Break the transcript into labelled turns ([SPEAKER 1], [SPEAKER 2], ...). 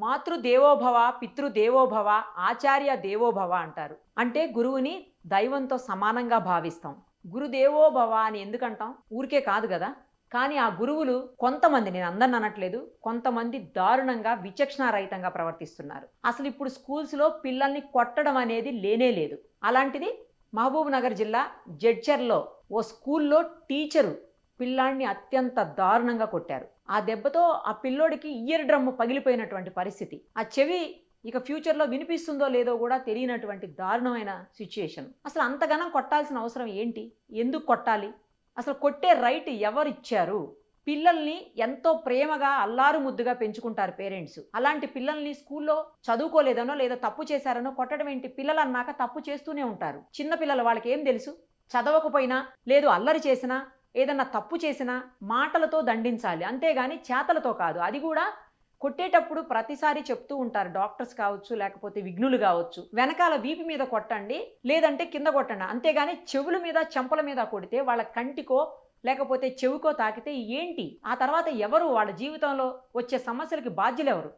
[SPEAKER 1] మాతృదేవోభవ పితృదేవోభవ ఆచార్య దేవోభవ అంటారు. అంటే గురువుని దైవంతో సమానంగా భావిస్తాం. గురుదేవోభవ అని ఎందుకంటాం? ఊరికే కాదు కదా. కానీ ఆ గురువులు కొంతమంది నేను అందరిని అనట్లేదు కొంతమంది దారుణంగా విచక్షణారహితంగా ప్రవర్తిస్తున్నారు. అసలు ఇప్పుడు స్కూల్స్లో పిల్లల్ని కొట్టడం అనేది లేనే లేదు. అలాంటిది మహబూబ్ నగర్ జిల్లా జడ్చర్లో ఓ స్కూల్లో టీచరు పిల్లాన్ని అత్యంత దారుణంగా కొట్టారు. ఆ దెబ్బతో ఆ పిల్లోడికి ఇయర్ డ్రమ్ పగిలిపోయినటువంటి పరిస్థితి. ఆ చెవి ఇక ఫ్యూచర్లో వినిపిస్తుందో లేదో కూడా తెలియనటువంటి దారుణమైన సిచ్యుయేషన్. అసలు అంతగానం కొట్టాల్సిన అవసరం ఏంటి? ఎందుకు కొట్టాలి? అసలు కొట్టే రైట్ ఎవరిచ్చారు? పిల్లల్ని ఎంతో ప్రేమగా అల్లారు ముద్దుగా పెంచుకుంటారు పేరెంట్స్. అలాంటి పిల్లల్ని స్కూల్లో చదువుకోలేదనో లేదా తప్పు చేశారనో కొట్టడం ఏంటి? పిల్లలు అన్నాక తప్పు చేస్తూనే ఉంటారు. చిన్న పిల్లలు వాళ్ళకి ఏం తెలుసు? చదవకపోయినా లేదు అల్లరి చేసినా ఏదన్నా తప్పు చేసినా మాటలతో దండించాలి. అంతేగాని చేతలతో కాదు. అది కూడా కొట్టేటప్పుడు ప్రతిసారి చెప్తూ ఉంటారు. డాక్టర్స్ కావచ్చు లేకపోతే విఘ్నులు కావచ్చు. వెనకాల వీపు మీద కొట్టండి లేదంటే కింద కొట్టండి. అంతేగాని చెవుల మీద చెంపల మీద కొడితే వాళ్ళ కంటికో లేకపోతే చెవికో తాకితే ఏంటి? ఆ తర్వాత ఎవరు? వాళ్ళ జీవితంలో వచ్చే సమస్యలకి బాధ్యులు ఎవరు